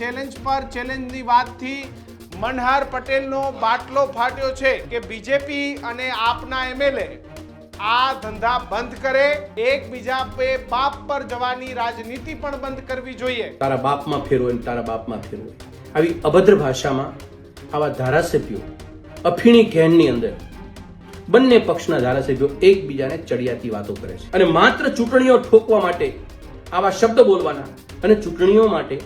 Challenge પર ચેલેન્જની વાતથી મનહર પટેલનો બાટલો ફાટ્યો છે કે બીજેપી અને આપના એમએલએ આ ધંધા બંધ કરે, એકબીજા પે બાપ પર જવાની રાજનીતિ પણ બંધ કરવી જોઈએ. તારા બાપમાં ફેરવો ને તારા બાપમાં ફેરવો આવી અભદ્ર ભાષામાં આવા ધારાસભ્યો, અફીણી ઘેનની અંદર બંને પક્ષના ધારાસભ્યો એકબીજાને ચડિયાતી વાતો કરે છે. અને માત્ર ચૂંટણીઓ ઠોકવા માટે, આવા શબ્દ બોલવાના અને ચૂંટણીઓ માટે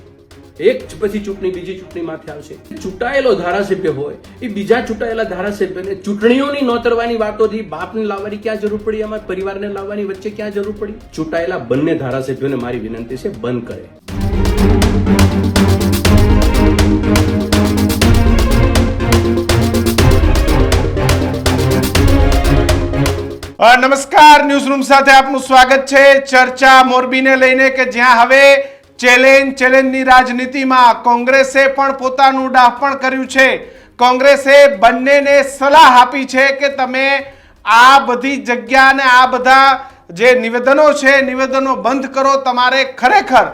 એક પછી ચૂંટણી, બીજી ચૂંટણી માથે આવશે. ચૂંટાયેલો ધારાસભ્ય હોય, એ બીજા ચૂંટાયેલા ધારાસભ્યને ચૂંટણીઓની નોતરવાની વાતોથી બાપને લાવવાની ક્યાં જરૂર પડી અમારા પરિવારને લાવવાની વચ્ચે ક્યાં જરૂર પડી? ચૂંટાયેલા બંને ધારાસભ્યોને મારી વિનંતી છે, બંધ કરે. નમસ્કાર. ન્યૂઝ રૂમ સાથે આપનું સ્વાગત છે. ચર્ચા મોરબીને લઈને કે જ્યાં હવે ચેલેન્જ, ચેલેન્જની રાજનીતિમાં કોંગ્રેસે પણ પોતાનું ડાહપણ કર્યું છે. કોંગ્રેસે બંનેને સલાહ આપી છે કે તમે આ બધી જગ્યાને આ બધા જે નિવેદનો છે, નિવેદનો બંધ કરો, તમારે ખરેખર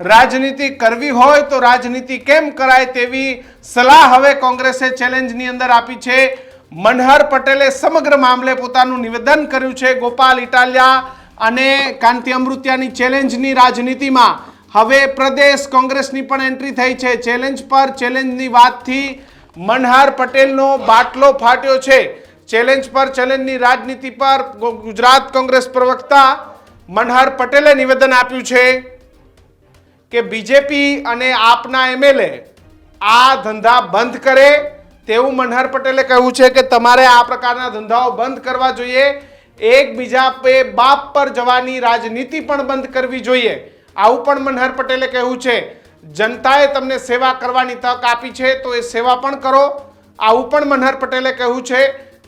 રાજનીતિ કરવી હોય તો રાજનીતિ કેમ કરાય તેવી સલાહ હવે કોંગ્રેસે ચેલેન્જની અંદર આપી છે. મનહર પટેલે સમગ્ર મામલે પોતાનું નિવેદન કર્યું છે. ગોપાલ ઇટાલિયા અને કાંતિ અમૃત્યાની ચેલેન્જની રાજનીતિમાં હવે પ્રદેશ કોંગ્રેસની પણ એન્ટ્રી થઈ છે. ચેલેન્જ પર ચેલેન્જની વાતથી મનહાર પટેલનો બાટલો ફાટ્યો છે. ચેલેન્જ પર ચેલેન્જની રાજનીતિ પર ગુજરાત કોંગ્રેસ પ્રવક્તા મનહર પટેલે નિવેદન આપ્યું છે કે બીજેપી અને આપના એમએલએ આ ધંધા બંધ કરે તેવું મનહર પટેલે કહ્યું છે કે તમારે આ પ્રકારના ધંધાઓ બંધ કરવા જોઈએ. એકબીજા પે બાપ પર જવાની રાજનીતિ પણ બંધ કરવી જોઈએ. આવું પણ મનહર પટેલે કહ્યું છે, જનતાએ તમને સેવા કરવાની તક આપી છે તો એ સેવા પણ કરો. આવું પણ મનહર પટેલે કહ્યું છે,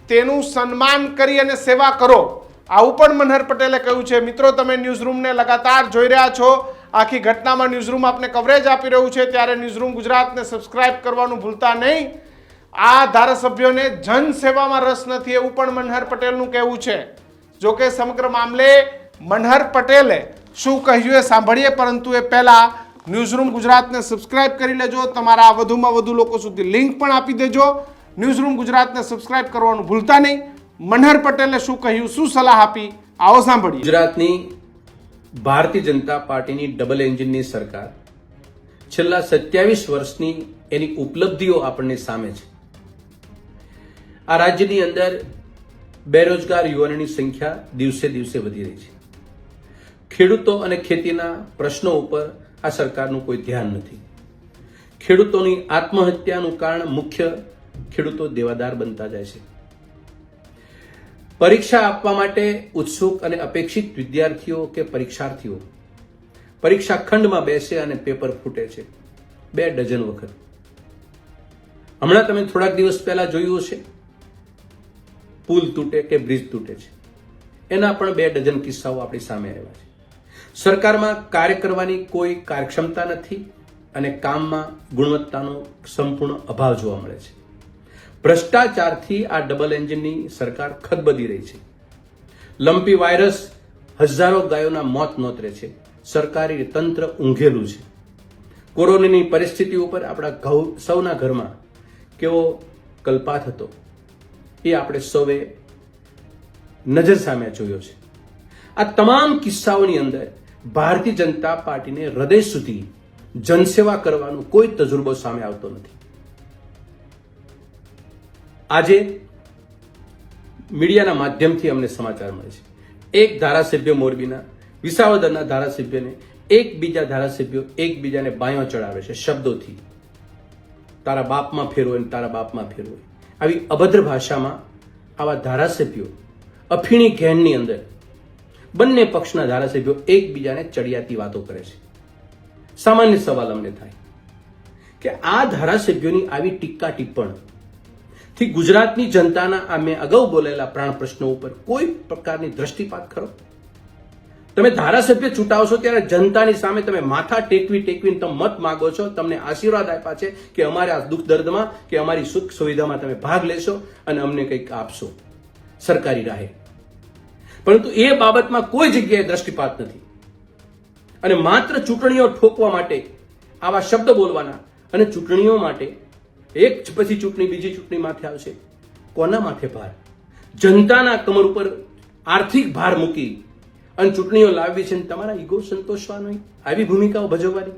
તેનું સન્માન કરી અને સેવા કરો. આવું પણ મનહર પટેલે કહ્યું છે, મિત્રો, તમે ન્યૂઝરૂમને લગાતાર જોઈ રહ્યા છો. આખી ઘટનામાં ન્યૂઝરૂમ આપને કવરેજ આપી રહ્યું છે, ત્યારે ન્યૂઝરૂમ ગુજરાતને સબસ્ક્રાઇબ કરવાનું ભૂલતા નહીં. આ ધારાસભ્યોને જન સેવામાં રસ નથી, એવું પણ મનહર પટેલનું કહેવું છે. જોકે સમગ્ર મામલે મનહર પટેલે શું કહ્યું એ સાંભળીએ, પરંતુ એ પહેલાં ન્યૂઝરૂમ ગુજરાતને સબસ્ક્રાઇબ કરી લેજો. તમારા વધુમાં વધુ લોકો સુધી લિંક પણ આપી દેજો. ન્યૂઝરૂમ ગુજરાતને સબસ્ક્રાઇબ કરવાનું ભૂલતા નહીં. મનહર પટેલે શું કહ્યું, શું સલાહ આપી? આવો સાંભળીએ. ગુજરાતની ભારતીય જનતા પાર્ટીની ડબલ એન્જિનની સરકાર છેલ્લા સત્યાવીસ વર્ષની એની ઉપલબ્ધિઓ આપણને સામે છે. આ રાજ્યની અંદર બેરોજગાર યુવાનોની સંખ્યા દિવસે દિવસે વધી રહી છે. ખેડૂતો અને ખેતીના પ્રશ્નો ઉપર આ સરકારનું કોઈ ધ્યાન નથી. ખેડૂતોની આત્મહત્યાનું કારણ મુખ્ય ખેડૂતો દેવાદાર બનતા જાય છે. પરીક્ષા આપવા માટે ઉત્સુક અને અપેક્ષિત વિદ્યાર્થીઓ કે પરીક્ષાર્થીઓ પરીક્ષા ખંડમાં બેસે અને પેપર ફૂટે છે. બે ડઝન વખત. હમણાં તમે થોડાક દિવસ પહેલા જોયું હશે. પુલ તૂટે કે બ્રિજ તૂટે છે. એના પણ બે ડઝન કિસ્સાઓ આપણી સામે આવ્યા છે. સરકારમાં કાર્ય કરવાની કોઈ કાર્યક્ષમતા નથી અને કામમાં ગુણવત્તાનો સંપૂર્ણ અભાવ જોવા મળે છે. ભ્રષ્ટાચારથી આ ડબલ એન્જિનની સરકાર ખદબદી રહી છે. લંપી વાયરસ હજારો ગાયોના મોત નોતરે છે. સરકારી તંત્ર ઊંઘેલું છે. કોરોનાની પરિસ્થિતિ ઉપર આપણા સૌના ઘરમાં કેવો કલ્પાત હતો એ આપણે સૌએ નજર સામે જોયો છે. આ તમામ કિસ્સાઓની અંદર ભારતીય જનતા પાર્ટીને હૃદય સુધી જનસેવા કરવાનો કોઈ તજુર્બો સામે આવતો નથી. આજે મીડિયાના માધ્યમથી અમને સમાચાર મળે છે. એક ધારાસભ્ય મોરબીના, વિસાવદરના ધારાસભ્યને એક બીજા ધારાસભ્યો એકબીજાને બાયો ચડાવે છે શબ્દોથી. તારા બાપમાં ફેરવો ને તારા બાપમાં ફેરવો આવી અભદ્ર ભાષામાં આવા ધારાસભ્યો, અફીણી ઘેનની અંદર બંને પક્ષના ધારાસભ્યો એકબીજાને ચડિયાતી વાતો કરે છે. સામાન્ય સવાલ અમને થાય કે આ ધારાસભ્યોની આવી ટીકા ટિપ્પણથી ગુજરાતની જનતાના આ મેં અગાઉ બોલેલા પ્રાણ પ્રશ્નો ઉપર કોઈ પ્રકારની દ્રષ્ટિપાત કરો તમે ધારાસભ્ય ચૂંટાવશો ત્યારે જનતાની સામે તમે માથા ટેકવી ટેકવીને તમે મત માગો છો, તમને આશીર્વાદ આપ્યા છે કે અમારે આ દુઃખ દર્દમાં, કે અમારી સુખ સુવિધામાં તમે ભાગ લેશો અને અમને કંઈક આપશો. સરકારી રાહે. પરંતુ એ બાબતમાં કોઈ જગ્યાએ દ્રષ્ટિપાત નથી. અને માત્ર ચૂંટણીઓ ઠોકવા માટે, આવા શબ્દ બોલવાના અને ચૂંટણીઓ માટે, એક પછી ચૂંટણી બીજી ચૂંટણી માથે આવશે, કોના માથે ભાર? જનતાના કમર ઉપર આર્થિક ભાર મૂકી અને ચૂંટણીઓ લાવવી છે તમારા ઈગો સંતોષવાનો આવી ભૂમિકાઓ ભજવવાની?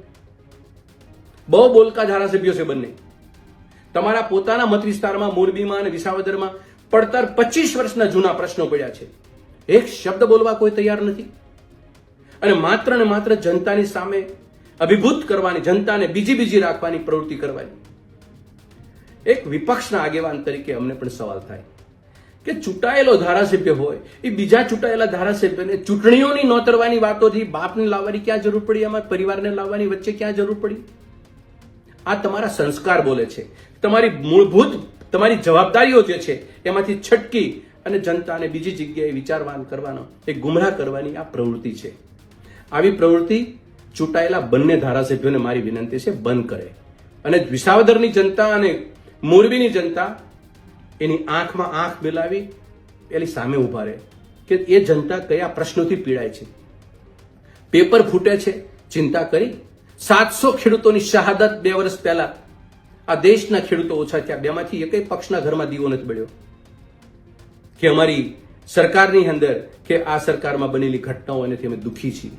બહુ બોલકા ધારાસભ્યો છે બંને. તમારા પોતાના મત વિસ્તારમાં, મોરબીમાં અને વિસાવદરમાં પડતર પચીસ વર્ષના જૂના પ્રશ્નો પડ્યા છે. એક શબ્દ બોલવા કોઈ તૈયાર નથી. અને માત્ર ને માત્ર જનતાની સામે અભિભૂત કરવાની, જનતાને બીજી બીજી રાખવાની પ્રવૃત્તિ કરવાની. એક વિપક્ષના આગેવાન તરીકે અમને પણ સવાલ થાય કે ચૂંટાયેલો ધારાસભ્ય હોય, એ બીજા ચૂંટાયેલા ધારાસભ્યને ચૂંટણીઓની નોતરવાની વાતોથી બાપને લાવવાની ક્યાં જરૂર પડી અમારા પરિવારને લાવવાની વચ્ચે ક્યાં જરૂર પડી? આ તમારા સંસ્કાર બોલે છે. તમારી મૂળભૂત, તમારી જવાબદારીઓ જે છે, એમાંથી છટકી અને જનતાને બીજી જગ્યાએ વિચારવાન કરવાનો એ ગુમરાહ કરવાની આ પ્રવૃત્તિ છે. આવી પ્રવૃત્તિ ચૂંટાયેલા બંને ધારાસભ્યોને મારી વિનંતી છે, બંધ કરે. અને વિસાવદરની જનતા અને મોરબીની જનતા એની આંખમાં આંખ મિલાવી એની સામે ઊભા રહે કે એ જનતા કયા પ્રશ્નોથી પીડાય છે. પેપર ફૂટે છે, ચિંતા કરી. સાતસો ખેડૂતોની શહાદત બે વર્ષ પહેલા આ દેશના ખેડૂતો ઓછા થયા. બેમાંથી એકેય પક્ષના ઘરમાં દીવો નથી બળ્યો. કે અમારી સરકારની અંદર કે આ સરકારમાં બનેલી ઘટનાઓ એનાથી અમે દુઃખી છીએ.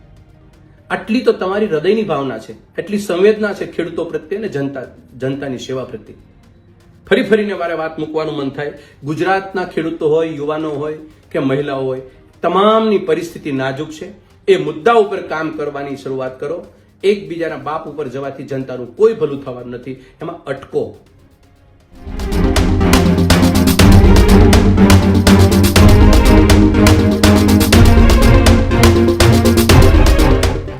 આટલી તો તમારી હૃદયની ભાવના છે એટલી સંવેદના છે ખેડૂતો પ્રત્યે અને જનતા, જનતાની સેવા પ્રત્યે. ફરી ફરીને મારે વાત મૂકવાનું મન થાય. ગુજરાતના ખેડૂતો હોય, યુવાનો હોય કે મહિલાઓ હોય, તમામની પરિસ્થિતિ નાજુક છે. એ મુદ્દા ઉપર કામ કરવાની શરૂઆત કરો. એકબીજાના બાપ ઉપર જવાથી જનતાનું કોઈ ભલું થવાનું નથી. એમાં અટકો.